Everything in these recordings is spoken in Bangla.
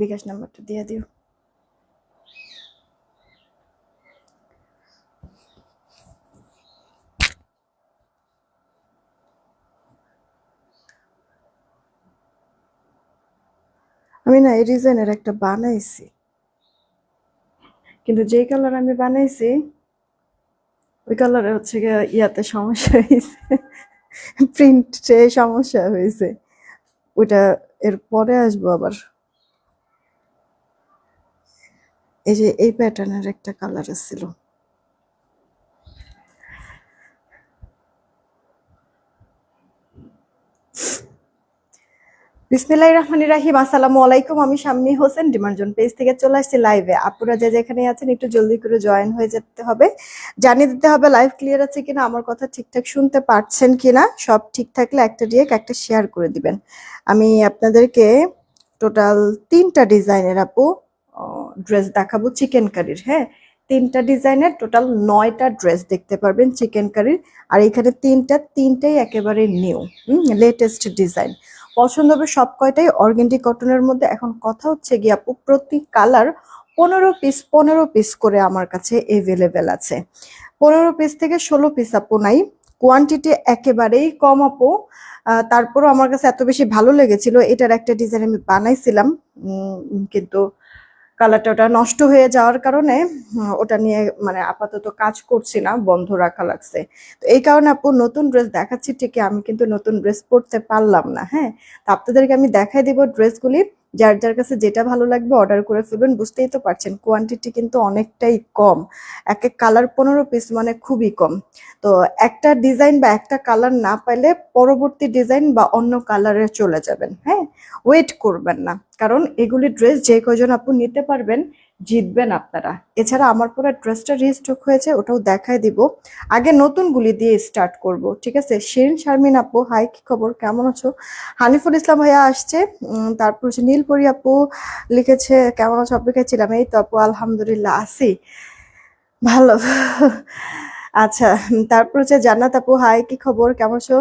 বিকাশ নাম্বারটা দিয়ে দিও। আমি না এই ডিজাইনের একটা বানাইছি। কিন্তু যে কালার আমি বানাইছি ওই কালারে হচ্ছে গিয়ে ইয়াতে সমস্যা হয়েছে প্রিন্টে সমস্যা হয়েছে ওইটা এর পরে আসব আবার। এই যে এই প্যাটার্নের একটা কালার ছিল। বিসমিল্লাহ রহমান রাহিম, আসসালামু আলাইকুম। আমি শাম্মী হোসেন ডিমার্জন পেজ থেকে চলে আসছি লাইভে। আপুরা যে যেখানে আছেন, একটু জলদি করে জয়েন হয়ে যেতে হবে। জানিয়ে দিতে হবে, লাইভ ক্লিয়ার আছে কিনা, আমার কথা ঠিকঠাক শুনতে পারছেন কিনা, সব ঠিক থাকলে একটা দিয়ে একটা শেয়ার করে দিবেন। আমি আপনাদেরকে টোটাল তিনটা ডিজাইনের আপু ড্রেস দেখাবো চিকেন কারির হ্যাঁ? তিনটা ডিজাইনের টোটাল নয়টা ড্রেস দেখতে পারবেন চিকেন কারির আর এখানে তিনটা, তিনটাই একেবারে নিউ লেটেস্ট ডিজাইন পছন্দ হবে সব কয়টাই অর্গেন্ডি কটনের মধ্যে। এখন কথা হচ্ছে গিয়ে আপু, প্রতি কালার পনেরো পিস পনেরো পিস করে আমার কাছে এভেলেবেল আছে। পনেরো পিস থেকে ষোলো পিস আপু নাই। কোয়ান্টিটি একেবারেই কম আপু। তারপরও আমার কাছে এত বেশি ভালো লেগেছিল, এটার একটা ডিজাইন আমি বানাইছিলাম। কিন্তু কালারটা ওটা নষ্ট হয়ে যাওয়ার কারণে ওটা নিয়ে মানে আপাতত কাজ করছি না বন্ধ রাখা লাগছে। তো এই কারণে আপু নতুন ড্রেস দেখাচ্ছি, ঠিকই আমি কিন্তু নতুন ড্রেস পরতে পারলাম না হ্যাঁ? তো আপনাদেরকে আমি দেখাই দিব ড্রেসগুলি। যার যার কাছে যেটা ভালো লাগবে অর্ডার করে ফেলবেন, বুঝতেই তো পারছেন কোয়ান্টিটি কিন্তু অনেকটাই কম। এক এক কালার পনেরো পিস মানে খুবই কম। তো একটা ডিজাইন বা একটা কালার না পাইলে পরবর্তী ডিজাইন বা অন্য কালারে চলে যাবেন হ্যাঁ? ওয়েট করবেন না। কারণ এগুলি ড্রেস যে কজন আপনি নিতে পারবেন জিতবেন আপনারা। এছাড়া আমার পুরো ড্রেসটা রিস্টক হয়েছে, ওটাও দেখায় দিব। আগে নতুনগুলি দিয়ে স্টার্ট করব, ঠিক আছে? শিরিন, শারমিন আপু হাই কি খবর? কেমন আছো? হানিফুল ইসলাম ভাইয়া আসছে। তারপর হচ্ছে নীলপরি আপু লিখেছে, কেমন আছো? অপেক্ষায় ছিলাম। এই তো আপু, আলহামদুলিল্লাহ আসি ভালো। আচ্ছা তারপর হচ্ছে জান্নাত আপু, হাই, কি খবর? কেমন আছো?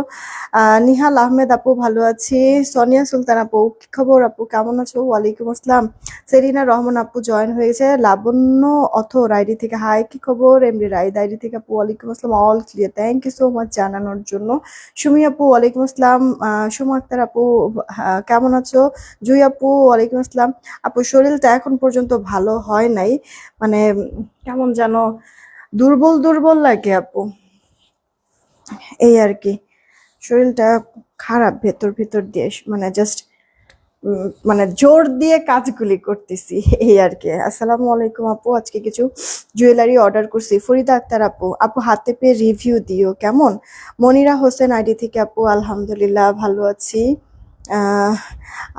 নিহাল আহমেদ আপু, ভালো আছি। সোনিয়া সুলতান আপু, কি খবর আপু? কেমন আছো? ওয়ালাইকুম আসসালাম। সেরিনা রহমান আপু জয়েন হয়েছে লাবণ্য অথ রাইডি থেকে। হাই, কি খবর? এমডি রাইড আইডি থেকে আপু, ওয়ালাইকুম আসসালাম। All clear thank you so much জানানোর জন্য। সুমি আপু, ওয়ালাইকুম আসসালাম। সুমা আক্তার আপু কেমন আছো? জুই আপু, ওয়ালাইকুম আসসালাম। আপু, শরীরটা এখন পর্যন্ত ভালো হয় নাই। মানে কেমন যেন দুর্বল দুর্বল লাগে আপু। এই আর কি। শরীরটা খারাপ ভেতর ভেতর দিয়ে মানে জাস্ট মানে জোর দিয়ে কাজগুলি করতেছি। এই আর কি। আসসালামু আলাইকুম আপু। আজকে কিছু জুয়েলারি অর্ডার করছি। ফরিদা আক্তার আপু আপু হাতে পেয়ে রিভিউ দিও, কেমন? মনিরা হোসেন আইডি থেকে আপু, আলহামদুলিল্লাহ, ভালো আছি।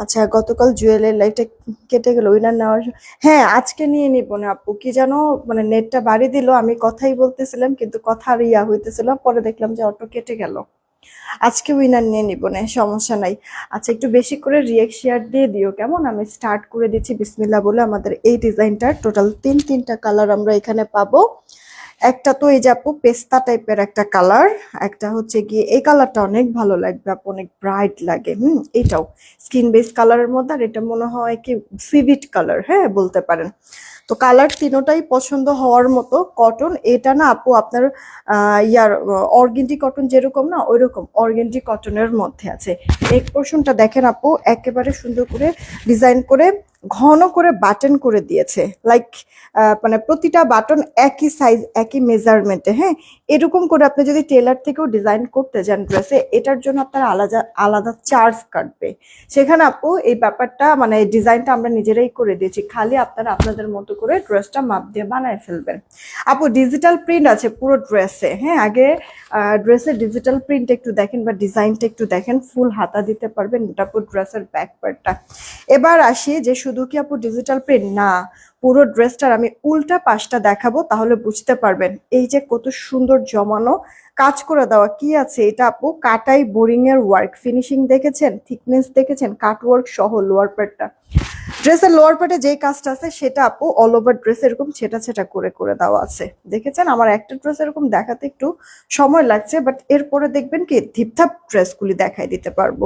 আচ্ছা গতকাল জুয়েলের লাইফটা কেটে গেল উইনার নেওয়ার হ্যাঁ আজকে নিয়ে নিব না আপু। কি যেন মানে নেটটা বাড়ি দিল, আমি কথাই বলতেছিলাম, কিন্তু কথা আর ইয়া হইতেছিল, পরে দেখলাম যে অটো কেটে গেল। আজকে উইনার নিয়ে নিব না, সমস্যা নাই। আচ্ছা একটু বেশি করে রিয়েক্ট শেয়ার দিয়ে দিও, কেমন? আমি স্টার্ট করে দিচ্ছি বিসমিল্লা বলে আমাদের এই ডিজাইনটার টোটাল তিন তিনটা কালার আমরা এখানে পাবো। একটা তো এই যে আপু পেস্তা টাইপের একটা কালার, একটা হচ্ছে গিয়ে এই কালারটা অনেক ভালো লাগবে আপু, অনেক ব্রাইট লাগে, হুম, এটাও। স্কিন বেস কালারের মধ্যে আর এটা মনে হয় কি সিভিট কালার হ্যাঁ বলতে পারেন। তো কালার তিনোটাই পছন্দ হওয়ার মতো কটন এটা না আপু আপনার ইয়ার অর্গেন্ডি কটন যেরকম না ওই রকম কটনের মধ্যে আছে। এক পোর্শনটা দেখেন আপু, একেবারে সুন্দর করে ডিজাইন করে ঘন করে বাটন করে দিয়েছে। লাইক মানে প্রতিটা বাটন একই সাইজ একই মেজারমেন্টে হ্যাঁ? এরকম করে আপনি যদি টেলার থেকেও ডিজাইন করতে যান ড্রেসে এটার জন্য আপনার আলাদা আলাদা চার্জ কাটবে। সেখানে আপু এই ব্যাপারটা মানে ডিজাইনটা আমরা নিজেরাই করে দিয়েছি। খালি আপনারা আপনাদের মতো করে ড্রেসটা মাপ দিয়ে বানায় ফেলবেন। আপু ডিজিটাল প্রিন্ট আছে পুরো ড্রেসে হ্যাঁ? আগে ড্রেসের ডিজিটাল প্রিন্ট একটু দেখেন বা ডিজাইনটা একটু দেখেন। ফুল হাতা দিতে পারবেন আপু ড্রেসের ব্যাক পার্টটা এবার আসি যে শুধু কি আপু ডিজিটাল প্রিন্ট না, পুরো ড্রেসটার আমি উল্টা পাশটা দেখাবো, তাহলে বুঝতে পারবেন। এই যে কত সুন্দর জমানো, কাজ করে দেওয়া কি আছে এটা আপু? কাটাই বোরিং এর ওয়ার্ক ফিনিশিং দেখেছেন থিকনেস দেখেছেন কাট ওয়ার্ক সহ লোয়ার পার্টটা ড্রেসের লোয়ার পার্টে যেই কাজটা আছে সেটা আপু অল ওভার ড্রেস এরকম ছেটা ছেটা করে করে দেওয়া আছে। দেখেছেন? আমার একটা ড্রেস এরকম দেখাতে একটু সময় লাগছে বাট এরপরে দেখবেন কি ধিপধাপ ড্রেসগুলি দেখাই দিতে পারব।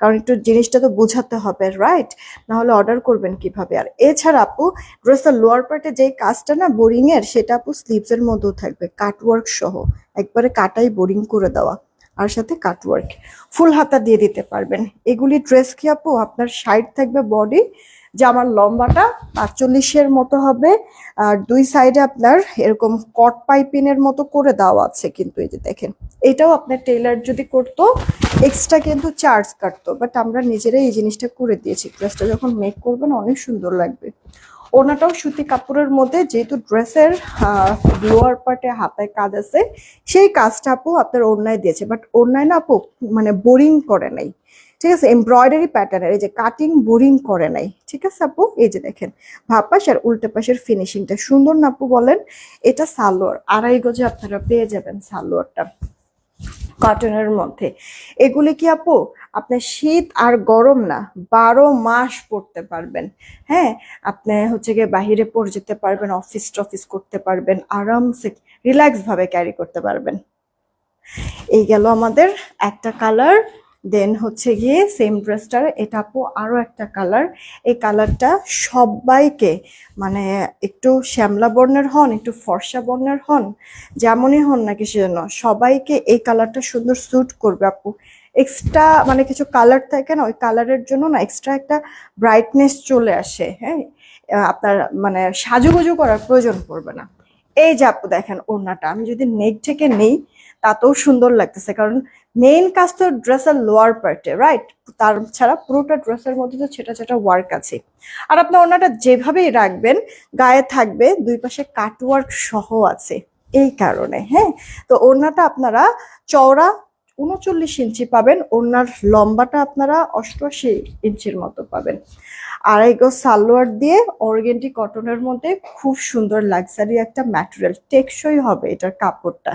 কারণ একটু জিনিসটা তো বোঝাতে হবে রাইট না হলে অর্ডার করবেন কীভাবে? আর এছাড়া আপু ড্রেসের লোয়ার পার্টে যেই কাজটা না বোরিং এর, সেটা আপু স্লিভস এর মধ্যেও থাকবে। কাটওয়ার্ক সহ, একবারে কাটাই বোরিং করে দেওয়া। আর সাথে কাটওয়ার্ক ফুল হাতা দিয়ে দিতে পারবেন। এগুলি ড্রেস কি আপু? আপনার সাইড থাকবে বডি জামার লম্বাটা পাঁচচল্লিশের মতো হবে। আর দুই সাইডে আপনার এরকম কট পাইপিনের মতো করে দেওয়া আছে কিন্তু এই যে দেখেন, এটাও আপনার টেলার যদি করতো এক্সট্রা কিন্তু চার্জ কাটতো। বাট আমরা নিজেরাই এই জিনিসটা করে দিয়েছি। ড্রেসটা যখন মেক করবেন, অনেক সুন্দর লাগবে। ওনাটাও সুতি কাপড়ের মধ্যে, যেহেতু ড্রেসের লোয়ার পার্টে হাতায় কাজ আছে, সেই কাজটা আপু আপনার ওড়নায় দিয়েছে। বাট ওড়নায় না আপু মানে বোরিং করে নাই। ঠিক আছে? এমব্রয়ডারি প্যাটার্নের এই যে কাটিং বোরিং করে নাই। ঠিক আছে আপু? এই যে দেখেন, ভাব পাশ আর উল্টে পাশের ফিনিশিংটা সুন্দর না আপু বলেন? এটা সালোয়ার। আড়াই গজে আপনারা পেয়ে যাবেন সালোয়ারটা। কটনের মধ্যে। এগুলি কি আপু? আপনার শীত আর গরম না, বারো মাস পড়তে পারবেন। হ্যাঁ? আপনি হচ্ছে গিয়ে বাহিরে পড়ে যেতে পারবেন অফিস টফিস করতে পারবেন, আরামসে রিল্যাক্স ভাবে ক্যারি করতে পারবেন। এই গেল আমাদের একটা কালার দেন হচ্ছে গিয়ে সেম ড্রেসটার এটা আপু আরও একটা কালার এই কালারটা সবাইকে মানে একটু শ্যামলা বর্ণের হন, একটু ফর্সা বর্ণের হন, যেমনই হন না কিছু জন্য সবাইকে এই কালারটা সুন্দর স্যুট করবে আপু। এক্সট্রা মানে কিছু কালার থাকে না, ওই কালারের জন্য না এক্সট্রা একটা ব্রাইটনেস চলে আসে হ্যাঁ? আপনার মানে সাজুগুজু করার প্রয়োজন পড়বে না। এই যে আপু দেখেন ওড়নাটা, আমি যদি নেক থেকে নেই তাতেও সুন্দর লাগতেছে, কারণ মেইন কাজ তো ড্রেসের লোয়ার পার্টে রাইট তার ছাড়া পুরোটা ড্রেসের মধ্যে তো ছেটা ছেটা ওয়ার্ক আছে। আর আপনার ওনাটা যেভাবেই রাখবেন, গায়ে থাকবে, দুই পাশে কাট ওয়ার্ক সহ আছে, এই কারণে হ্যাঁ? তো ওড়নাটা আপনারা চওড়া উনচল্লিশ ইঞ্চি পাবেন ওড়নার লম্বাটা আপনারা অষ্টআশি ইঞ্চির মতো পাবেন। আড়াই গজ সালোয়ার দিয়ে অর্গেন্টি কটনের মধ্যে খুব সুন্দর লাক্সারি একটা ম্যাটেরিয়াল টেকসই হবে এটার কাপড়টা।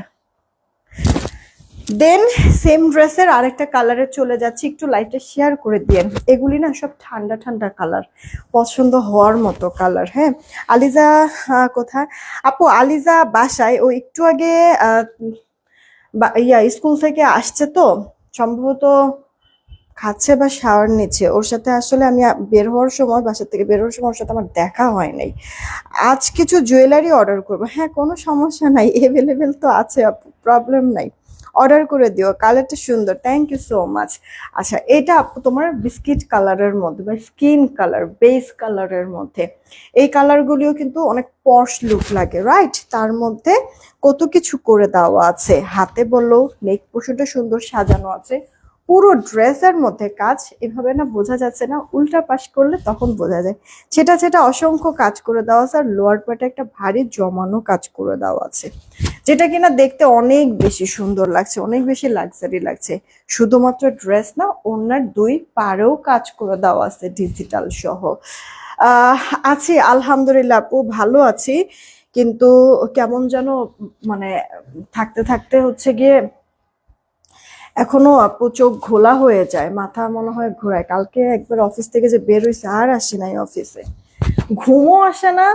দেন সেম ড্রেসের আরেকটা কালারে চলে যাচ্ছি। একটু লাইটটা শেয়ার করে দিয়েন। এগুলি না সব ঠান্ডা ঠান্ডা কালার পছন্দ হওয়ার মতো কালার হ্যাঁ? আলিজা কোথায়? আপু, আলিজা বাসায়। ও একটু আগে ইয়া স্কুল থেকে আসছে তো। সম্ভবত খাচ্ছে বা শাওয়ার নিচ্ছে। ওর সাথে আসলে আমি বের হওয়ার সময়, বাসার থেকে বের হওয়ার সময় ওর সাথে আমার দেখা হয় নাই। আজ কিছু জুয়েলারি অর্ডার করব। হ্যাঁ কোনো সমস্যা নাই। এভেলেবেল তো আছে প্রবলেম নাই। অর্ডার করে দিও, কালারটা সুন্দর থ্যাংক ইউ সো মাচ আচ্ছা এটা তোমার বিস্কিট কালারের মধ্যে বা স্কিন কালার বেস কালারের মধ্যে। এই কালারগুলিও কিন্তু অনেক পশ লুক লাগে রাইট তার মধ্যে কত কিছু করে দেওয়া আছে। হাতে বলল নেক পশুটা সুন্দর সাজানো আছে। পুরো ড্রেসের মধ্যে কাজ, এভাবে না বোঝা যাচ্ছে না, উল্টা পাশ করলে তখন বোঝা যায়। সেটা সেটা অসংখ্য কাজ করে দেওয়া আছে, আর লোয়ার পার্টে একটা ভারী জমানো কাজ করে দেওয়া আছে, যেটা কিনা দেখতে অনেক বেশি সুন্দর লাগছে, অনেক বেশি লাক্সারি লাগছে। শুধুমাত্র ড্রেস না ওনার দুই পারেও কাজ করে দেওয়া আছে ডিজিটাল সহ। আছি, আলহামদুলিল্লাহ আপু, ভালো আছি, কিন্তু কেমন যেন মানে থাকতে থাকতে হচ্ছে গিয়ে এখনও আপু চোখ ঘোলা হয়ে যায়, মাথা মনে হয় ঘোরায়। কালকে একবার অফিস থেকে যে বের হয়েছে আর আসি নাই অফিসে। ঘুমও আসে না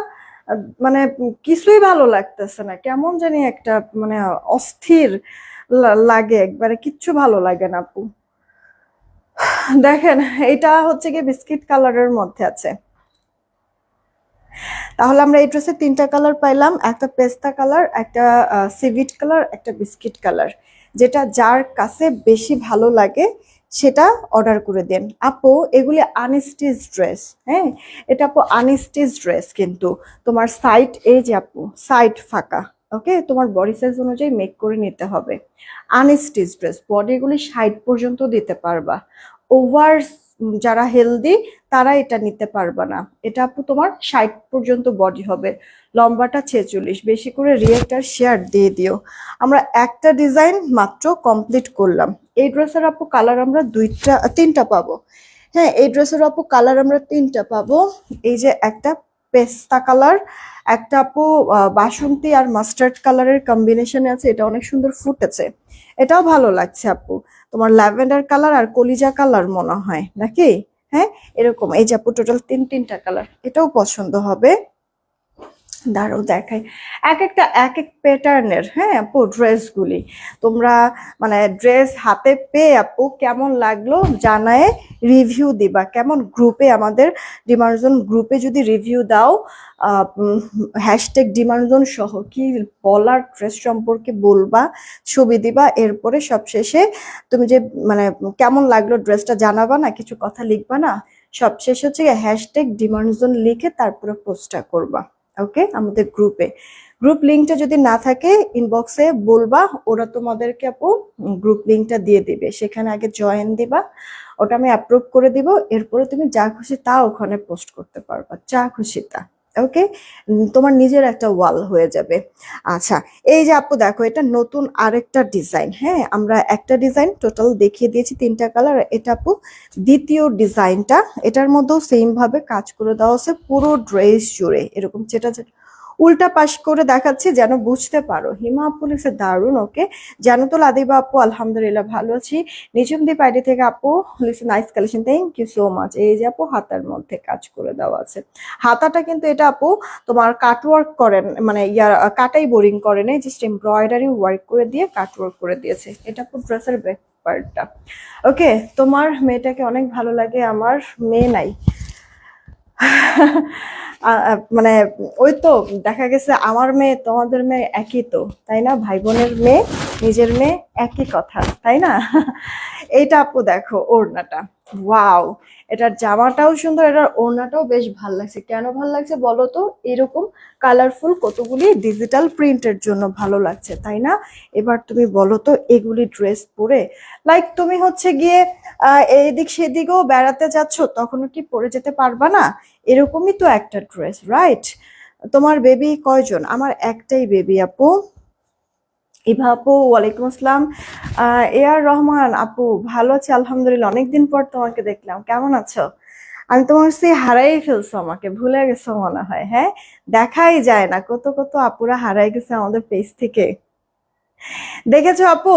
মানে কিছুই ভালো লাগতেছে না। কেমন জানি একটা মানে অস্থির লাগে, একবারে কিচ্ছু ভালো লাগে না আপু। দেখেন, এটা হচ্ছে গিয়ে বিস্কিট কালারের মধ্যে আছে। তাহলে আমরা এই ড্রেসের তিনটা কালার পাইলাম, একটা পেস্তা কালার, একটা সিভিট কালার, একটা বিস্কিট কালার। যেটা যার কাছে বেশি ভালো লাগে, সেটা অর্ডার করে দেন। আপু, এগুলি আনস্টিচ ড্রেস হ্যাঁ? এটা আপু আনস্টিচ ড্রেস কিন্তু। তোমার সাইট এই যে আপু সাইড ফাঁকা ওকে তোমার বডি সাইজ অনুযায়ী মেক করে নিতে হবে। আনস্টিচ ড্রেস বডিগুলি সাইড পর্যন্ত দিতে পারবা। ওভার যারা হেলদি তারা এটা নিতে পারবে না। এটা আপু তোমার ষাট পর্যন্ত বডি হবে। লম্বাটা ছেচল্লিশ। বেশি করে রিয়েক্টার শেয়ার দিয়ে দিও। আমরা একটা ডিজাইন মাত্র কমপ্লিট করলাম। এই ড্রেসের আপু কালার আমরা দুইটা, তিনটা পাবো। হ্যাঁ এই ড্রেসের আপু কালার আমরা তিনটা পাবো। এই যে একটা পেস্তা কালার। একটা আপু বাসন্তী আর মাস্টার্ড কালারের কম্বিনেশনে আছে, এটা অনেক সুন্দর ফুটেছে। এটাও ভালো লাগছে আপু। তোমার ল্যাভেন্ডার কালার আর কলিজা কালার মনে হয়, নাকি? হ্যাঁ এরকম। এই যে আপু টোটাল তিন তিনটা কালার। এটাও পছন্দ হবে। দাঁড়াও দেখাই এক একটা, এক এক প্যাটার্নের হ্যাঁ আপু ড্রেসগুলি তোমরা মানে ড্রেস হাতে পেয়ে, আপু, কেমন লাগল জানায় রিভিউ দিবা। কেমন গ্রুপে আমাদের ডিমার্জন গ্রুপে যদি রিভিউ দাও হ্যাশট্যাগ ডিমার্জন সহ কি বলার ড্রেস সম্পর্কে বলবা, ছবি দিবা, এরপরে সবশেষে তুমি যে মানে কেমন লাগল ড্রেসটা জানাবা না, কিছু কথা লিখবা না, সবশেষে হচ্ছে হ্যাশট্যাগ ডিমার্জন লিখে তারপরে পোস্টটা করবা। ওকে? আমাদের গ্রুপে গ্রুপ লিঙ্কটা যদি না থাকে ইনবক্সে বলবা, ওরা তোমাদেরকে আপু গ্রুপ লিঙ্কটা দিয়ে দিবে। সেখানে আগে জয়েন দিবা, ওটা আমি অ্যাপ্রুভ করে দিব, এরপরে তুমি যা খুশি তা ওখানে পোস্ট করতে পারবা। যা খুশি তা। ওকে তোমার নিজের একটা ওয়াল হয়ে যাবে। আচ্ছা এই যে আপু দেখো, এটা নতুন আরেকটা ডিজাইন হ্যাঁ? আমরা একটা ডিজাইন টোটাল দেখিয়ে দিয়েছি তিনটা কালার এটা আপু দ্বিতীয় ডিজাইনটা এটার মধ্যেও সেম ভাবে কাজ করে দেওয়া হচ্ছে পুরো ড্রেস জুড়ে। এরকম যেটা যেটা উল্টা পাশ করে দেখাচ্ছি যেন বুঝতে পারো। হিমা আপু লিখছে দারুণ, ওকে? জানো তো লাদিবা আপু, আলহামদুলিল্লাহ ভালো আছি। নিজুম দীপ আইডি থেকে আপু লিখছে nice collection thank you so much এই যে আপু, হাতার মধ্যে কাজ করে দেওয়া আছে। হাতাটা কিন্তু এটা আপু, তোমার কাটওয়ার্ক করেন মানে ইয়ার কাটাই বোরিং করে নেই জাস্ট এমব্রয়ডারি ওয়ার্ক করে দিয়ে কাটওয়ার্ক করে দিয়েছে। এটা আপু ড্রেসের ব্যাক পার্টটা ওকে, তোমার মেয়েটাকে অনেক ভালো লাগে, আমার মেয়ে নাই। মানে ওই তো দেখা গেছে আমার মেয়ে, তোমাদের মেয়ে একই তো, তাই না? ভাই বোনের মেয়ে, নিজের মেয়ে একই কথা, তাই না? এইটা আপু দেখো, ওড়নাটা। ওয়াও! এটার জামাটাও সুন্দর, এটার ওড়নাটাও বেশ ভালো লাগছে। কেন ভালো লাগছে বলো তো? এরকম কালারফুল কতগুলি ডিজিটাল প্রিন্টের জন্য ভালো লাগছে, তাই না? এবার তুমি বলো তো, এগুলি ড্রেস পরে লাইক তুমি হচ্ছে গিয়ে এদিক সেদিকেও বেড়াতে যাচ্ছ, তখনও কি পরে যেতে পারবা না? এরকমই তো একটা ড্রেস রাইট তোমার বেবি কয়জন? আমার একটাই বেবি আপু। ইভা আপু, ওয়ালাইকুম আসসালাম। এ আর রহমান, আপু, ভালো আছি, আলহামদুলিল্লাহ। অনেকদিন পর তোমাকে দেখলাম, কেমন আছো? আমি তোমার সে হারাই ফেলছো আমাকে, ভুলে গেছো মনে হয় হ্যাঁ? দেখাই যায় না, কত কত আপুরা হারাই গেছে আমাদের পেজ থেকে। দেখেছ আপু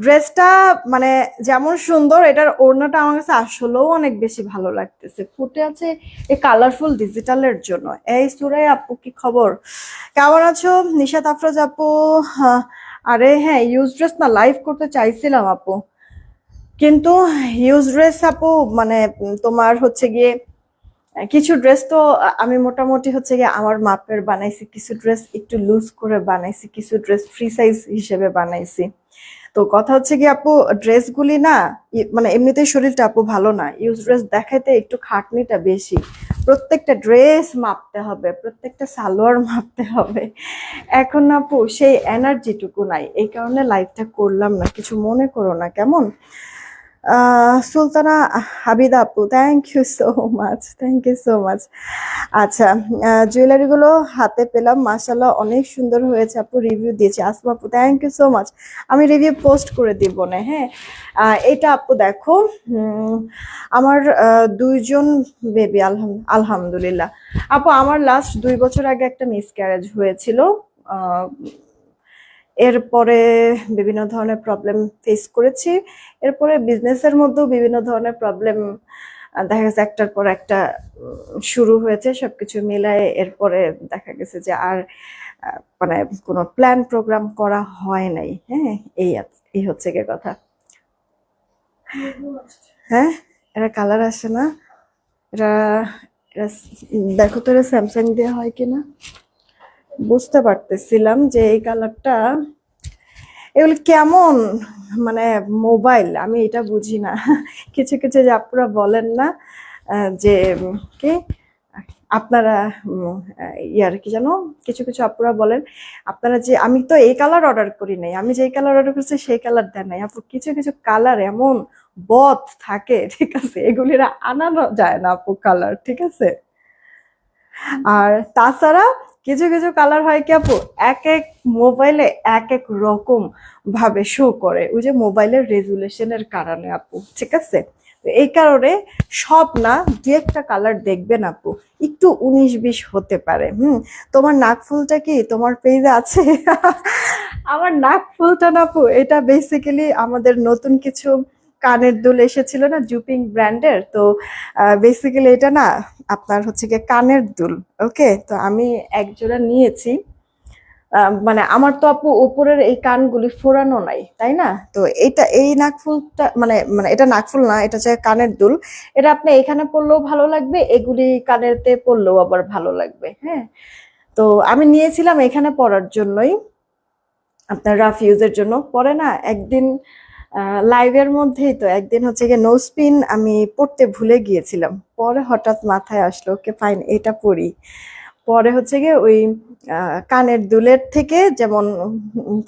ড্রেসটা মানে যেমন সুন্দর এটার ওড়নাটা আমার কাছে আসলেও অনেক বেশি ভালো লাগতেছে। ফুটে আছে এই কালারফুল ডিজিটালের জন্য। এই সুরাই আপু কি খবর? কেমন আছো? নিশাত আফরোজ আপু হ্যাঁ, আরে হ্যাঁ ইউজ ড্রেস না লাইভ করতে চাইছিলাম আপু। কিন্তু ইউজ ড্রেস আপু মানে তোমার হচ্ছে গিয়ে কিছু ড্রেস তো আমি মোটামুটি হচ্ছে গিয়ে আমার মাপের বানাইছি কিছু ড্রেস একটু লুজ করে বানাইছি কিছু ড্রেস ফ্রি সাইজ হিসেবে বানাইছি। তো কথা হচ্ছে কি আপু ড্রেসগুলি না মানে এমনিতেই শরীরটা আপু ভালো না ইউজ ড্রেস দেখাইতে একটু খাটনিটা বেশি। প্রত্যেকটা ড্রেস মাপতে হবে, প্রত্যেকটা সালোয়ার মাপতে হবে। এখন আপু, সেই এনার্জিটুকু নাই, এই কারণে লাইফটা করলাম না, কিছু মনে করো না, কেমন? সুলতানা হাবিদা আপু thank you so much thank you so much আচ্ছা জুয়েলারি গুলো হাতে পেলাম মাসাল্লাহ অনেক সুন্দর হয়েছে আপু রিভিউ দিয়েছে। আসমা আপু থ্যাংক ইউ সো মাচ আমি রিভিউ পোস্ট করে দিব না হ্যাঁ? এটা আপু দেখো আমার দুইজন বেবি আলহাম, আলহামদুলিল্লাহ। আপু, আমার লাস্ট দুই বছর আগে একটা মিসক্যারেজ হয়েছিল এরপরে বিভিন্ন ধরনের প্রবলেম ফেস করেছি। এরপরে বিজনেসের মধ্যেও বিভিন্ন ধরনের প্রবলেম দেখা গেছে একটার পর একটা শুরু হয়েছে, সবকিছু মিলায়ে এরপরে দেখা গেছে যে আর মানে কোনো প্ল্যান প্রোগ্রাম করা হয় নাই। হ্যাঁ এই এই হচ্ছে গিয়ে কথা। হ্যাঁ এটা কালার আসে না। স- দেখো তো এটা স্যামসাং দেওয়া হয় কিনা। বুঝতে পারতেছিলাম যে এই কালারটা, এগুলো কেমন? মানে মোবাইল, আমি এটা বুঝি না। কিছু কিছু যে আপনারা বলেন না যে কি, আপনারা ইয়ার কি জানো কিছু কিছু আপুরা বলেন, আপনারা যে, আমি তো এই কালার অর্ডার করি নাই, আমি যে কালার অর্ডার করছি সেই কালার দেন নাই। আপু, কিছু কিছু কালার এমন বদ থাকে, ঠিক আছে, এগুলিরা আনানো যায় না আপু কালার, ঠিক আছে? আর তাছাড়া কিছু কিছু কালার হয় কি আপু? এক এক মোবাইলে এক এক রকম ভাবে শো করে। ওই যে মোবাইলের রেজুলেশনের কারণে আপু, ঠিক আছে? তো এই কারণে সব না দু একটা কালার দেখবেন আপু। একটু উনিশ বিশ হতে পারে, হুম? তোমার নাক ফুলটা কি তোমার পেজে আছে? আমার নাক ফুলটা না আপু, এটা বেসিক্যালি আমাদের নতুন কিছু কানের দুল এসেছিল না জুপিং ব্র্যান্ডের, তো বেসিক্যালি এটা না আপনার হচ্ছে গিয়ে কানের দুল ওকে তো আমি এক জোড়া নিয়েছি মানে আমার তো আপু উপরের এই কানগুলি ফোরানো নাই, তাই না? তো এটা, এই নাকফুলটা মানে মানে এটা নাকফুল না, এটা হচ্ছে কানের দুল। এটা আপনি এখানে পরলেও ভালো লাগবে, এগুলি কানেরতে পরলেও আবার ভালো লাগবে হ্যাঁ? তো আমি নিয়েছিলাম এখানে পরার জন্যই। আপনার রাফ ইউজের জন্য পরে না, একদিন লাইভের মধ্যেই তো একদিন হচ্ছে গিয়ে নো স্পিন আমি পড়তে ভুলে গিয়েছিলাম। পরে হঠাৎ মাথায় আসলো, ওকে ফাইন এটা পড়ি। পরে হচ্ছে গিয়ে ওই কানের দুলের থেকে যেমন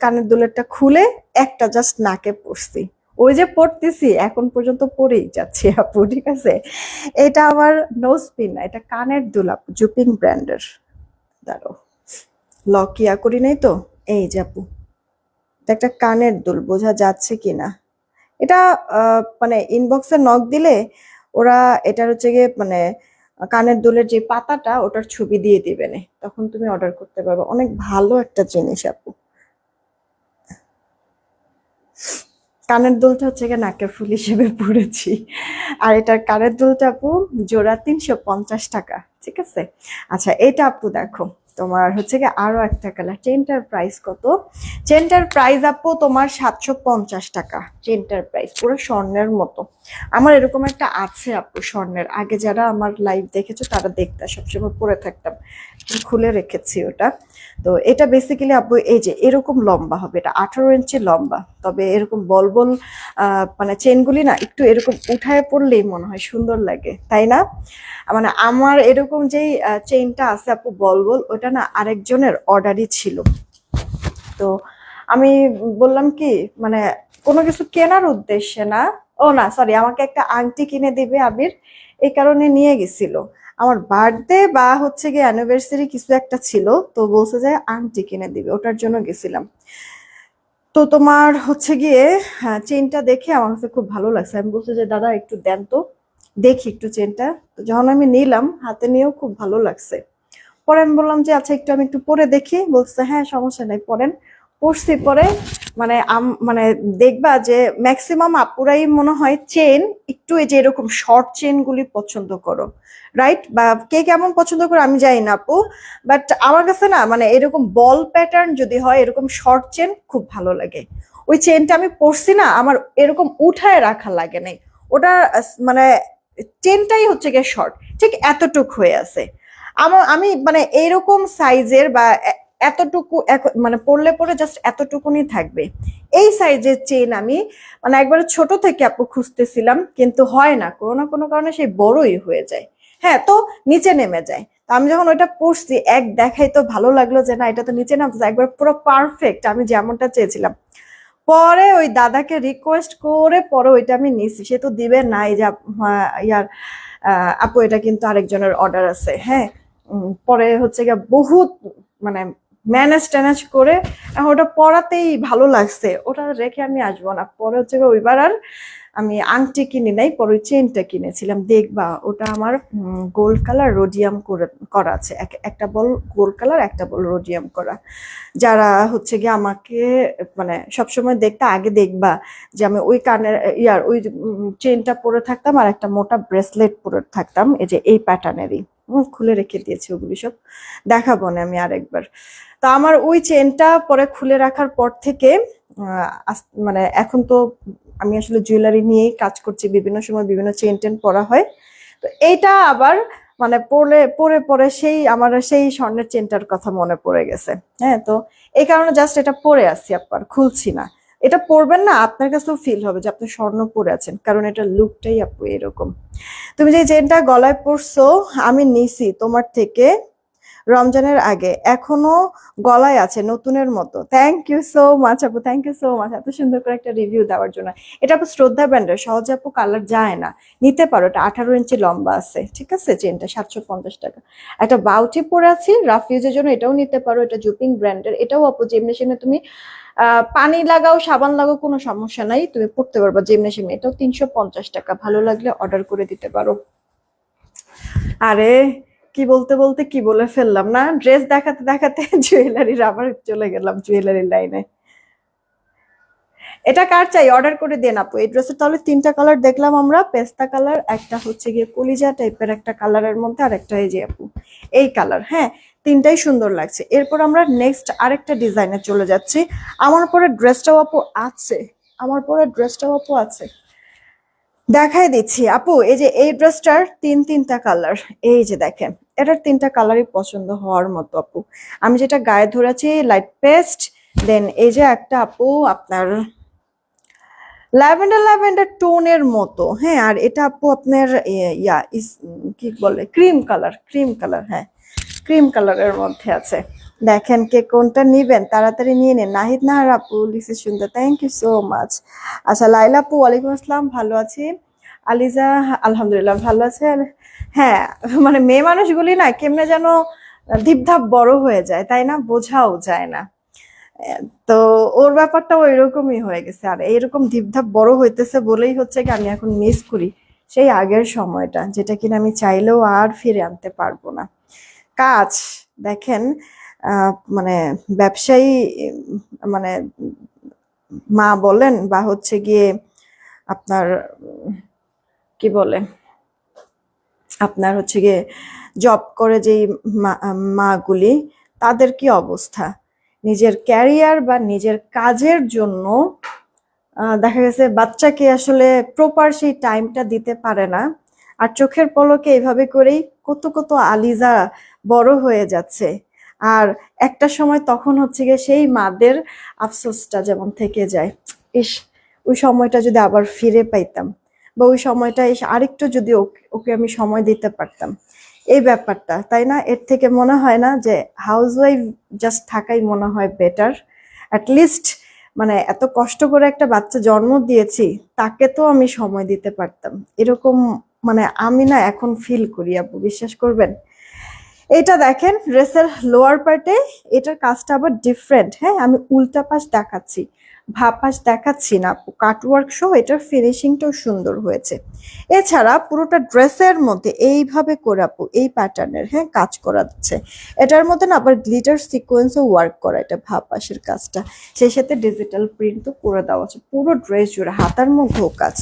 কানের দুলেরটা খুলে একটা জাস্ট নাকে পড়ছি। ওই যে পড়তেছি, এখন পর্যন্ত পড়েই যাচ্ছি আপু, ঠিক আছে? এটা আমার নো স্পিন না, এটা কানের দুল আপু জুপিং ব্র্যান্ডের দাঁড়ো লক ইয়া করি নাই তো? এই যে আপু। এটা একটা কানের দুল, বোঝা যাচ্ছে কিনা? এটা মানে ইনবক্সে নক দিলে ওরা এটার হচ্ছে গিয়ে মানে কানের দুলের যে পাতাটা, ওটার ছবি দিয়ে দিবে না। তখন তুমি অর্ডার করতে পারবে। অনেক ভালো একটা জিনিস, আপু। কানের দুলটা হচ্ছে গিয়ে নাকের ফুল হিসেবে পড়েছি আর এটার কানের দুলটা, আপু, জোড়া তিনশো পঞ্চাশ টাকা, ঠিক আছে? আচ্ছা এটা আপু দেখো। তোমার হচ্ছে গিয়ে আরও একটা কালার চেনটার প্রাইস কত? চেনটার প্রাইস আপু তোমার সাতশো পঞ্চাশ টাকা। চেনটার প্রাইস পুরো স্বর্ণের মতো। আমার এরকম একটা আছে আপু স্বর্ণের। আগে যারা আমার লাইভ দেখেছ, তারা দেখতে সবসময় পরে থাকতাম। খুলে রেখেছি ওটা। তো এটা বেসিক্যালি আপু, এই যে এরকম লম্বা হবে। এটা আঠারো ইঞ্চি লম্বা। তবে এরকম বল বল মানে চেনগুলি না একটু এরকম উঠায় পড়লেই মনে হয় সুন্দর লাগে। তাই না? মানে আমার এরকম যেই চেইনটা আছে আপু বল বল ওটা না আরেকজনের অর্ডারই ছিল। তো আমি বললাম কি মানে কোনো কিছু কেনার উদ্দেশ্যে না ও না সরি আমাকে একটা আংটি কিনে দিবে আবির এই কারণে নিয়ে গেছিল। আমার বার্থডে বা হচ্ছে গিয়ে অ্যানিভার্সারি কিছু একটা ছিল তো বলছে যে আংটি কিনে দিবে ওটার জন্য গেছিলাম। তো তোমার হচ্ছে গিয়ে হ্যাঁ, চেনটা দেখে আমার কাছে খুব ভালো লাগছে। আমি বলছি যে দাদা একটু দেন তো দেখি একটু চেনটা তো যখন আমি নিলাম হাতে নিয়েও খুব ভালো লাগছে। পরে আমি বললাম যে আচ্ছা একটু আমি একটু পরে দেখি। বলছে হ্যাঁ সমস্যা নাই পরেন পরছি পরে মানে আম- মানে দেখবা যে ম্যাক্সিমাম আপুরাই মনে হয় চেন, একটু এই যে এরকম শর্ট চেন গুলি পছন্দ করো। রাইট বা কে কেমন পছন্দ করো আমি জানি না আপু বাট আমার কাছে না মানে এরকম বল প্যাটার্ন যদি হয়, এরকম শর্ট চেন খুব ভালো লাগে। ওই চেনটা আমি পরছি না, আমার এরকম উঠায় রাখা লাগে নাই। ওটা মানে চেনটাই হচ্ছে গিয়ে শর্ট ঠিক এতটুক হয়ে আছে। আমার, আমি মানে এইরকম সাইজের বা এতটুকু মানে পরলে পরে জাস্ট এতটুকুনি থাকবে। এই সাইজের চেন আমি মানে একবারে ছোট থেকে আপু খুঁজতেছিলাম, কিন্তু হয় না। কোনো না কোনো কারণে সেই বড়ই হয়ে যায়। হ্যাঁ তো নিচে নেমে যায়। তো আমি যখন ওইটা পরছি, এক দেখাই তো ভালো লাগল যে না, এটা তো নিচে নামছে একবার পুরো পারফেক্ট আমি যেমনটা চেয়েছিলাম। পরে ওই দাদাকে রিকোয়েস্ট করে, পরে ওইটা আমি নিছি। সে তো দিবে নাই যে ইয়ার আপু, এটা কিন্তু আরেকজনের অর্ডার আছে। হ্যাঁ পরে হচ্ছে গিয়ে বহুত মানে ম্যানেজ ট্যানেজ করে ওটা পরাতেই ভালো লাগছে। ওটা রেখে আমি আসব না। পরে হচ্ছে গিয়ে ওইবার আর আমি আংটি কিনে নাই, পরে চেনটা কিনেছিলাম। দেখবা, ওটা আমার গোল্ড কালার রোডিয়াম করে, করা আছে। এক- একটা বল গোল্ড কালার একটা বল রোডিয়াম করা। যারা হচ্ছে গিয়ে আমাকে মানে সবসময় দেখতে আগে দেখবা যে আমি ওই কানের, ইয়ার, ওই চেনটা পরে থাকতাম আর একটা মোটা ব্রেসলেট পরে থাকতাম, এই যে এই প্যাটার্নেরই খুলে রেখে দিয়েছি ওগুলি সব। দেখাবো না আমি আরেকবার। তো আমার ওই চেনটা পরে খুলে রাখার পর থেকে মানে এখন তো আমি আসলে জুয়েলারি নিয়েই কাজ করছি, বিভিন্ন সময় বিভিন্ন চেন টেন পরা হয়। তো এইটা আবার মানে পরে পরে পরে সেই, আমার সেই স্বর্ণের চেনটার কথা মনে পড়ে গেছে। হ্যাঁ তো এই কারণে জাস্ট এটা পরে আছি আপনার খুলছি না। এটা পরবেন না, আপনার কাছেও ফিল হবে যে আপনি স্বর্ণ পরে আছেন, কারণ এটা লুকটাই আপু এরকম। তুমি যে চেনটা গলায় পরছো, আমি নিছি তোমার থেকে রমজানের আগে, এখনও গলায় আছে, নতুনের মতো। থ্যাংক ইউ সো মাচ আপু থ্যাংক ইউ সো মাচ এত সুন্দর করে একটা রিভিউ দেওয়ার জন্য। এটা আপু শ্রদ্ধা ব্র্যান্ডের, সহজে আপু কালার যায় না। নিতে পারো, এটা আঠারো ইঞ্চি লম্বা আছে, ঠিক আছে? চেনটা সাতশো পঞ্চাশ টাকা। একটা বাউটি পরে আছি রাফ ইউজের জন্য এটাও নিতে পারো, এটা জুপিং ব্র্যান্ডের এটাও আপু জিমনেশিয়ামে তুমি পানি লাগাও, সাবান লাগাও, কোনো সমস্যা নাই। তুমি পড়তে পারবা জিমনেশিয়ামে এটাও তিনশো পঞ্চাশ টাকা। ভালো লাগলে অর্ডার করে দিতে পারো। আরে, কি বলতে বলতে কি বলে ফেললাম না? ড্রেস দেখাতে দেখাতে জুয়েলারির আবার চলে গেলাম জুয়েলারির লাইনে এটা কার চাই? অর্ডার করে দেন আপু। এই ড্রেসের তাহলে তিনটা কালার দেখলাম আমরা। পেস্তা কালার একটা হচ্ছে গিয়ে কলিজা টাইপের একটা কালারের মধ্যে, আর একটা এই যে আপু, এই কালার হ্যাঁ? তিনটাই সুন্দর লাগছে। এরপর আমরা নেক্সট আরেকটা ডিজাইনে চলে যাচ্ছি। আমার পরে ড্রেসটাও আপু আছে। আমার পরে ড্রেসটাও আপু আছে। দেখাই দিচ্ছি। আপু, এই যে এই ড্রেসটার তিন তিনটা কালার এই যে দেখেন, এটার তিনটা কালারই পছন্দ হওয়ার মতো আপু। আমি যেটা গায়ে ধরেছি লাইট পেস্ট দেন এই যে একটা আপু আপনার ল্যাভেন্ডার ল্যাভেন্ডার টোনের মতো। হ্যাঁ আর এটা আপু আপনার ইয়ে- কি বলে ক্রিম কালার ক্রিম কালার হ্যাঁ। ক্রিম কালারের মধ্যে আছে। দেখেন কে কোনটা নিবেন, তাড়াতাড়ি নিয়ে নেন। নাহিদ নাহার আপু লিসি সুন্দর থ্যাংক ইউ সো মাচ আচ্ছা লাইলা আপু, ওয়ালাইকুম আসসালাম, ভালো আছি। আলিজা, আলহামদুলিল্লাহ, ভালো আছে। হ্যাঁ মানে মেয়ে মানুষগুলি না, কেমনে যেন ধিপধাপ বড় হয়ে যায়, তাই না? বোঝাও যায় না। তো ওর ব্যাপারটা ওই রকমই হয়ে গেছে। আর এইরকম ধিপধাপ বড় হইতেছে বলেই হচ্ছে কি, আমি এখন মিস করি। সেই আগের সময়টা, যেটা কিনা আমি চাইলেও আর ফিরে আনতে পারব না। কাজ দেখেন মানে ব্যবসায়ী মানে মা বলেন বা হচ্ছে গিয়ে আপনার, কি বলে, আপনার হচ্ছে গিয়ে জব করে যেই মাগুলি, তাদের কি অবস্থা? নিজের ক্যারিয়ার বা নিজের কাজের জন্য দেখা গেছে বাচ্চাকে আসলে প্রপার সেই টাইমটা দিতে পারে না। আর চোখের পলকে এইভাবে করেই কত কত আলিজা বড় হয়ে যাচ্ছে। আর একটা সময় তখন হচ্ছে গিয়ে সেই মাদের আফসোসটা যেমন থেকে যায়। ইস, ওই সময়টা যদি আবার ফিরে পাইতাম বা ওই সময়টা এসে আরেকটু যদি ওকে আমি সময় দিতে পারতাম। এই ব্যাপারটা, তাই না? এর থেকে মনে হয় না যে হাউসওয়াইফ জাস্ট থাকাই মনে হয় বেটার লিস্ট মানে এত কষ্ট করে একটা বাচ্চা জন্ম দিয়েছি, তাকে তো আমি সময় দিতে পারতাম। এরকম মানে আমি না এখন ফিল করি আপু বিশ্বাস করবেন? এটা দেখেন ড্রেসের লোয়ার পার্টে এটার কাজটা আবার ডিফারেন্ট হ্যাঁ আমি উল্টা পাশ দেখাচ্ছি, ভাব পাশ দেখাচ্ছি না। কাটওয়ার্ক সহ এটার ফিনিশিংটাও সুন্দর হয়েছে। এছাড়া পুরোটা ড্রেসের মধ্যে এইভাবে করে আপু, এই প্যাটার্নের হ্যাঁ কাজ করা এটার মধ্যে না আবার গ্লিটার সিকোয়েন্সও ওয়ার্ক করা, এটা ভাব পাশের কাজটা। সেই সাথে ডিজিটাল প্রিন্টও করে দেওয়া আছে, পুরো ড্রেস জুড়ে, হাতার মধ্যেও কাজ।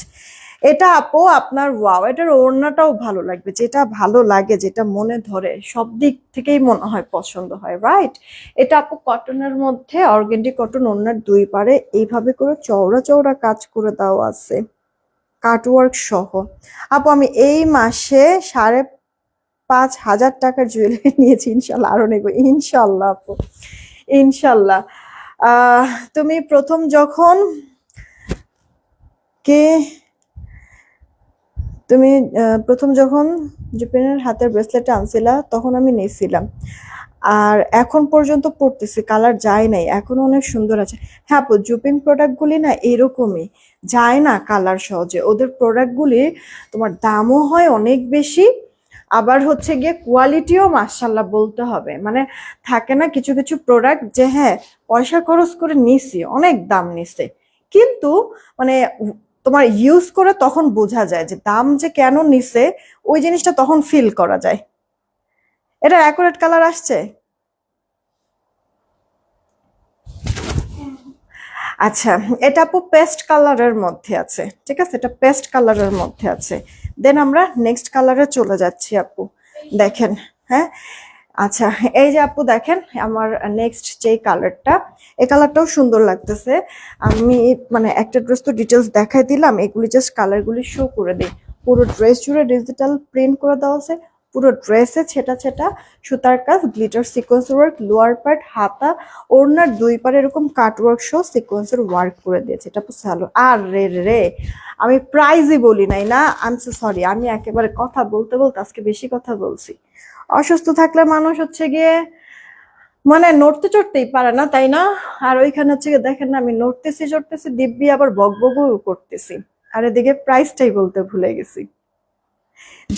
এটা আপু আপনার ওয়াও এটার ওড়নাটাও ভালো লাগবে, যেটা ভালো লাগে, যেটা মনে ধরে, সব দিক থেকেই মনে হয় পছন্দ হয় রাইট এটা আপু কটনের মধ্যে অর্গেন্ডি কটন ওড়নার দুই পারে এইভাবে করে চওড়া চওড়া কাজ করে দেওয়া আছে কাটওয়ার্ক সহ। আপু আমি এই মাসে সাড়ে পাঁচ হাজার টাকার জুয়েলারি নিয়েছি, ইনশাল্লাহ, আরও নেব, ইনশাল্লাহ আপু, ইনশাল্লাহ। তুমি প্রথম যখন কে তুমি প্রথম যখন জুপিনের হাতের ব্রেসলেটটা আনছিলা, তখন আমি নিয়েছিলাম। আর এখন পর্যন্ত পড়তেছি কালার যায় নাই, এখনও অনেক সুন্দর আছে। হ্যাঁ আপু, জুপিন প্রোডাক্টগুলি না এরকমই, যায় না কালার সহজে। ওদের প্রোডাক্টগুলি তোমার দামও হয় অনেক বেশি, আবার হচ্ছে গিয়ে কোয়ালিটিও মার্শাল্লাহ বলতে হবে। মানে থাকে না কিছু কিছু প্রোডাক্ট যে হ্যাঁ পয়সা খরচ করে নিছি, অনেক দাম নিছে। কিন্তু মানে তোমার ইউজ করে তখন বোঝা যায় যে দাম যে কেন নিছে, ওই জিনিসটা তখন ফিল করা যায়। এটা অ্যাকুরেট কালার আসছে? আচ্ছা এটা আপু পেস্ট কালারের মধ্যে আছে, ঠিক আছে? এটা পেস্ট কালারের মধ্যে আছে। দেন আমরা নেক্সট কালারে চলে যাচ্ছি আপু। দেখেন হ্যাঁ? আচ্ছা এই যে আপু দেখেন, আমার নেক্সট যেই কালারটা এই কালারটাও সুন্দর লাগতেছে। আমি মানে একটা ড্রেস তো ডিটেলস দেখাই দিলাম, এগুলি জাস্ট কালারগুলি শো করে দিই। পুরো ড্রেস জুড়ে ডিজিটাল প্রিন্ট করে দেওয়া আছে, পুরো ড্রেসে ছেটা ছেটা সুতার কাজ glitter sequence work lower part হাতা, ওড়নার দুই পারে এরকম কাট ওয়ার্ক সহ সিকোয়েন্সের ওয়ার্ক করে দিয়েছে। এটা স্যালো আর রে রে আমি প্রাইজই বলি নাই না সো সরি আমি একেবারে কথা বলতে বলতে আজকে বেশি কথা বলছি। অসুস্থ থাকলে মানুষ হচ্ছে গিয়ে মানে নড়তে চড়তেই পারে না, তাই না? আর ওইখানে হচ্ছে দেখেন না, আমি নড়তেছি, চড়তেছি, দিব্যি আবার বকবকও করতেছি। আর এদিকে প্রাইসটাই বলতে ভুলে গেছি।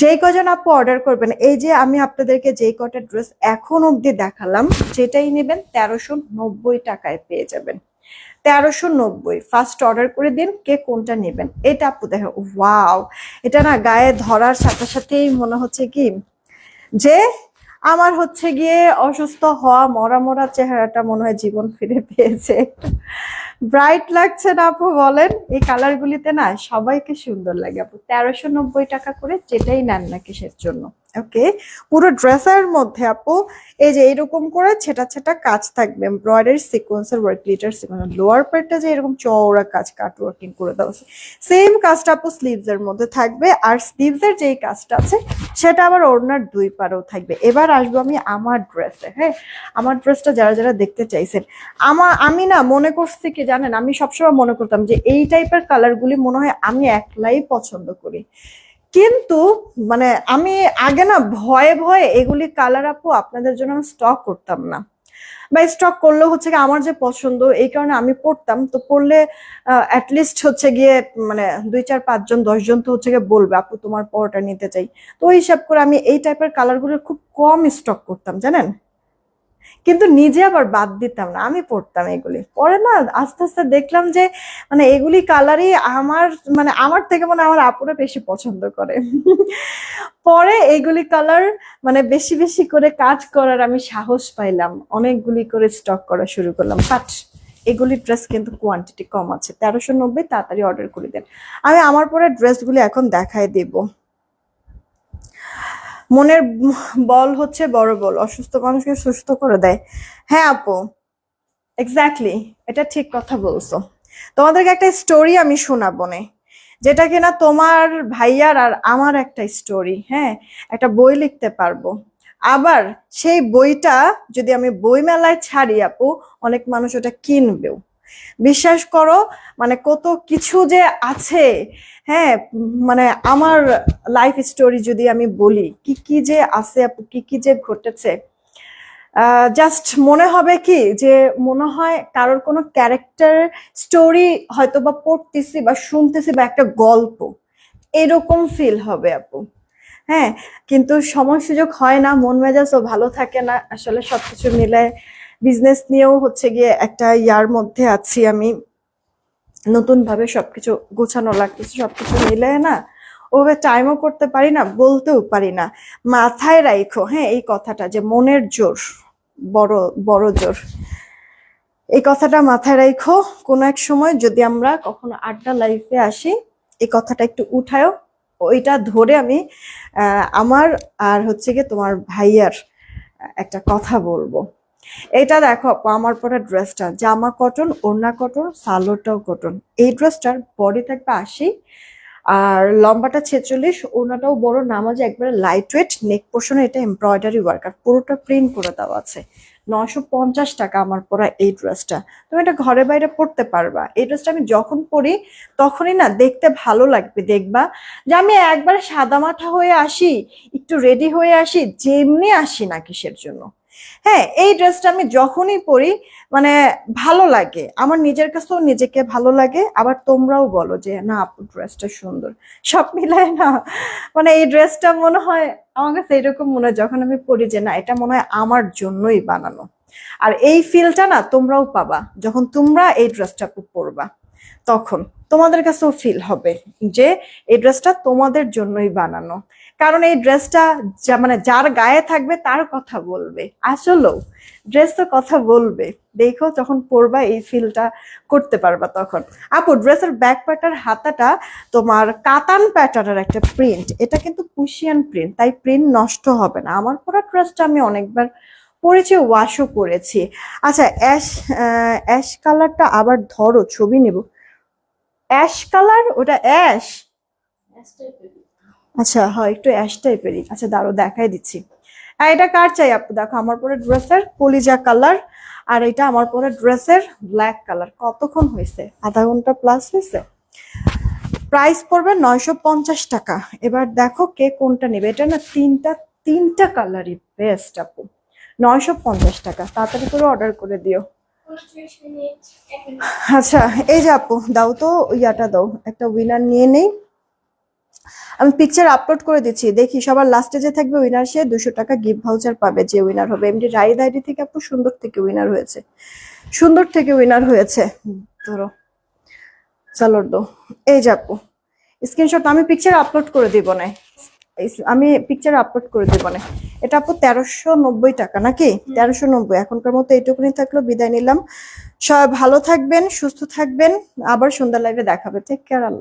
যেই কজন আপু অর্ডার করবেন, এই যে আমি আপনাদেরকে যেই কটা ড্রেস এখন অবধি দেখালাম, যেটাই নেবেন তেরোশো নব্বই টাকায় পেয়ে যাবেন। তেরোশো নব্বই ফার্স্ট অর্ডার করে দিন, কে কোনটা নেবেন। এটা আপু দেখো ওয়াও এটা না গায়ে ধরার সাথে সাথেই মনে হচ্ছে কি যে আমার হচ্ছে গিয়ে অসুস্থ হওয়া, মরা মরা চেহারাটা মনে হয় জীবন ফিরে পেয়েছে। ব্রাইট লাগছে না আপু বলেন? এই কালারগুলিতে না সবাইকে সুন্দর লাগে আপু। তেরোশো নব্বই টাকা করে যেটাই নেন না কিসের জন্য। ওকে? পুরো ড্রেসের মধ্যে আপু, এই যে এরকম করে ছেটা ছেটা কাজ থাকবে। এমব্রয়ডারি সিকোয়েন্সের ওয়ার্ক লিটার সিকোয়েন্স লোয়ার পার্টটা যে এরকম চওড়া কাজ কাট ওয়ার্কিং করে দেওয়া আছে। সেম কাজটা আপু স্লিভস এর মধ্যে থাকবে। আর স্লিভস এর যেই কাজটা আছে, সেটা আবার ওড়নার দুই পারেও থাকবে। এবার আসব আমি আমার ড্রেসে হ্যাঁ? আমার ড্রেসটা যারা যারা দেখতে চাইছেন আমার আমি না মনে করছি কি জানেন? আমি সবসময় মনে করতাম যে এই টাইপের কালারগুলি মনে হয় আমি একলাই পছন্দ করি। কিন্তু মানে আমি আগে না ভয়ে ভয়ে এগুলি কালার আপু আপনাদের জন্য আমি স্টক করতাম না। বা স্টক করলেও হচ্ছে কি আমার যে পছন্দ, এই কারণে আমি পড়তাম। তো পড়লে অ্যাটলিস্ট হচ্ছে গিয়ে মানে দুই চার পাঁচজন দশজন তো হচ্ছে গিয়ে বলবে, আপু, তোমার পরটা নিতে চাই। তো ওই হিসাব করে আমি এই টাইপের কালারগুলো খুব কম স্টক করতাম, জানেন? কিন্তু নিজে আবার বাদ দিতাম না, আমি পড়তাম এগুলি। পরে না আস্তে আস্তে দেখলাম যে মানে এগুলি কালারই আমার মানে আমার থেকে মানে আমার আপুরা বেশি পছন্দ করে। পরে এগুলি কালার মানে বেশি বেশি করে কাজ করার আমি সাহস পাইলাম, অনেকগুলি করে স্টক করা শুরু করলাম। বাট এগুলি ড্রেস কিন্তু কোয়ান্টিটি কম আছে, তেরোশো নব্বই তাড়াতাড়ি অর্ডার করে দেন। আমি আমার পরে ড্রেসগুলি এখন দেখাই দেব। মনের বল হচ্ছে বড় বল, অসুস্থ মানুষকে সুস্থ করে দেয়। হ্যাঁ আপু এক্স্যাক্টলি এটা ঠিক কথা বলছো। তোমাদেরকে একটা স্টোরি আমি শোনাবো নে, যেটা কিনা তোমার ভাইয়ার আর আমার একটা স্টোরি হ্যাঁ একটা বই লিখতে পারব। আবার সেই বইটা যদি আমি বই মেলায় ছাড়ি আপু, অনেক মানুষ ওটা কিনবেও। বিশ্বাস করো মানে কত কিছু যে আছে হ্যাঁ মানে আমার লাইফ স্টোরি যদি আমি বলি, কি কি যে আছে আপু, কি কি যে ঘটেছে জাস্ট মনে হবে কি যে মনে হয় কারোর কোনো ক্যারেক্টার স্টোরি হয়তো বা পড়তেছি বা শুনতেছি বা একটা গল্প, এরকম ফিল হবে আপু। হ্যাঁ কিন্তু সময় সুযোগ হয় না, মন মেজাজও ভালো থাকে না, আসলে সবকিছু মিলে বিজনেস নিয়েও হচ্ছে গিয়ে একটা ইয়ার মধ্যে আছি আমি। নতুন ভাবে সবকিছু গোছানো লাগতেছে, সবকিছু মিলে না। ওভাবে টাইমও করতে পারি না, বলতেও পারি না। মাথায় রাইখো হ্যাঁ এই কথাটা যে মনের জোর, বড় বড় জোর। এই কথাটা মাথায় রাইখো, কোনো এক সময় যদি আমরা কখনো আড্ডা লাইফে আসি, এই কথাটা একটু উঠায়ও, ওইটা ধরে আমি আমার আর হচ্ছে গিয়ে তোমার ভাইয়ার, একটা কথা বলব। এটা দেখো, আমার পরা ড্রেসটা, জামা কটন, ওড়না কটন সালোয়ারটাও কটন। এই ড্রেসটার বডি থাকবে আশি, আর লম্বাটা ছেচল্লিশ, ওড়নাটাও বড়, নামাজে একবারে লাইট ওয়েট নেক পোর্শনে এটা এমব্রয়ডারি ওয়ার্ক আর পুরোটা প্রিন্ট করে দেওয়া আছে। নশো পঞ্চাশ টাকা আমার পরা এই ড্রেসটা। তুমি এটা ঘরে বাইরে পরতে পারবা। এই ড্রেসটা আমি যখন পরি, তখনই না দেখতে ভালো লাগবে, দেখবা যে আমি একবার সাদা মাথা হয়ে আসি, একটু রেডি হয়ে আসি, যেমনি আসি না কিসের জন্য। হ্যাঁ এই ড্রেসটা আমি যখনই পরি মানে ভালো লাগে। আমার নিজের কাছেও নিজেকে ভালো লাগে, আবার তোমরাও বলো যে, না আপু, ড্রেসটা সুন্দর। সব মিলায় না। মানে এই ড্রেসটা মনে হয়, আমার কাছে এরকম মনে হয় যখন আমি পরি যে, না, এটা মনে হয় আমার জন্যই বানানো। আর এই ফিলটা না তোমরাও পাবা, যখন তোমরা এই ড্রেসটা পরবা, তখন। তোমাদের কাছেও ফিল হবে যে, এই ড্রেসটা তোমাদের জন্যই বানানো। কারণ এই ড্রেসটা মানে যার গায়ে থাকবে তার কথা বলবে। আসলেও ড্রেস তো কথা বলবে। দেখো যখন পরবা এই ফিলটা করতে পারবা তখন। আপু ড্রেসের ব্যাক পার্টার হাতাটা তোমার কাতান প্যাটার্নের একটা প্রিন্ট এটা কিন্তু পুশিয়ান প্রিন্ট তাই প্রিন্ট নষ্ট হবে না। আমার পরা ড্রেসটা আমি অনেকবার পরেছি ওয়াশও করেছি। আচ্ছা অ্যাশ অ্যাশ কালারটা আবার ধরো, ছবি নেব। অ্যাশ কালার ওটা অ্যাশ আচ্ছা হয় একটু অ্যাশ টাইপেরই আচ্ছা দাঁড়ো দেখাই দিচ্ছি। হ্যাঁ এটা কার চাই আপু? দেখো আমার পরে ড্রেসের কলিজা কালার আর এটা আমার পরে ড্রেসের ব্ল্যাক কালার কতক্ষণ হয়েছে? আধা ঘণ্টা প্লাস হয়েছে? প্রাইস পড়বে নয়শো পঞ্চাশ টাকা। এবার দেখো কে কোনটা নেবে। এটা না তিনটা তিনটা কালারই বেস্ট আপু। নয়শো পঞ্চাশ টাকা। তাড়াতাড়ি করে অর্ডার করে দিও। আচ্ছা এই যে আপু দাও তো ইয়াটা দাও। একটা উইনার নিয়ে নেই। আমি পিকচার আপলোড করে দিচ্ছি। দেখি সবার লাস্টে যে থাকবে উইনার সে দুশো টাকা গিফট ভাউচার পাবে যে উইনার হবে। এমনি রাইড আইডি থেকে আপু সুন্দর থেকে উইনার হয়েছে। সুন্দর থেকে উইনার হয়েছে। ধরো। চলো দো এই যে আপু স্ক্রিনশট আমি পিকচার আপলোড করে দিব না। আমি পিকচার আপলোড করে দেবো না। এটা আপু তেরোশো নব্বই টাকা নাকি? তেরোশো নব্বই। এখনকার মতো এইটুকুনি থাকল বিদায় নিলাম। সবাই ভালো থাকবেন সুস্থ থাকবেন। আবার সন্ধ্যা লাইভে দেখাবে। Take care Allah.